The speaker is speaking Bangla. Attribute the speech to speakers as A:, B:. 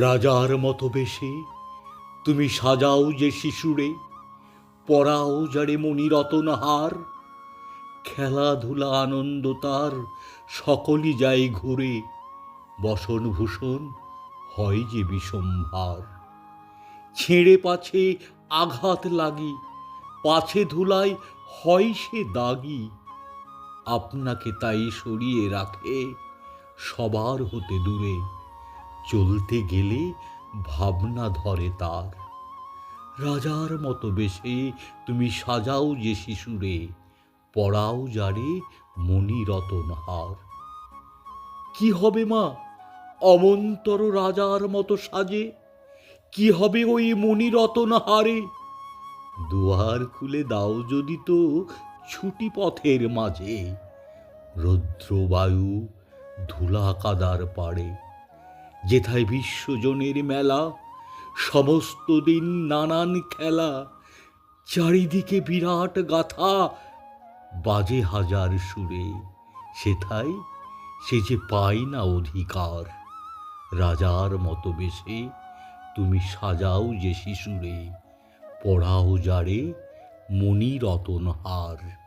A: রাজার মতো বেশে। তুমি সাজাও যে শিশুরে, পরাও যারে মণিরতন হার। খেলাধুলা আনন্দ তার, সকলই যায় ঘুরে। বসন ভূষণ হয় যে বিষম্ভার। ছেড়ে পাছে আঘাত লাগি, পাছে ধুলায় হয় সে দাগি। আপনাকে তাই সরিয়ে রাখে সবার হতে দূরে। চলতে গেলে ভাবনা ধরে তার। রাজার মতো বেশে তুমি সাজাও যে শিশুরে, পড়াও যারে মণিরতন হার। কি হবে মা, অমন্তর রাজার মতো সাজে? কি হবে ওই মণিরতন হারে? দুয়ার খুলে দাও যদি তো ছুটি পথের মাঝে। রৌদ্রবায়ু ধুলা কাদার পাড়ে যেথায় বিশ্বজনের মেলা, সমস্ত দিন নানান খেলা, চারিদিকে বিরাট গাথা, বাজে হাজার সুরে সেথায় সে যে পায় না অধিকার। রাজার মতো বেশে তুমি সাজাও যে শিশুরে, পড়াও যারে মণিরতন হার।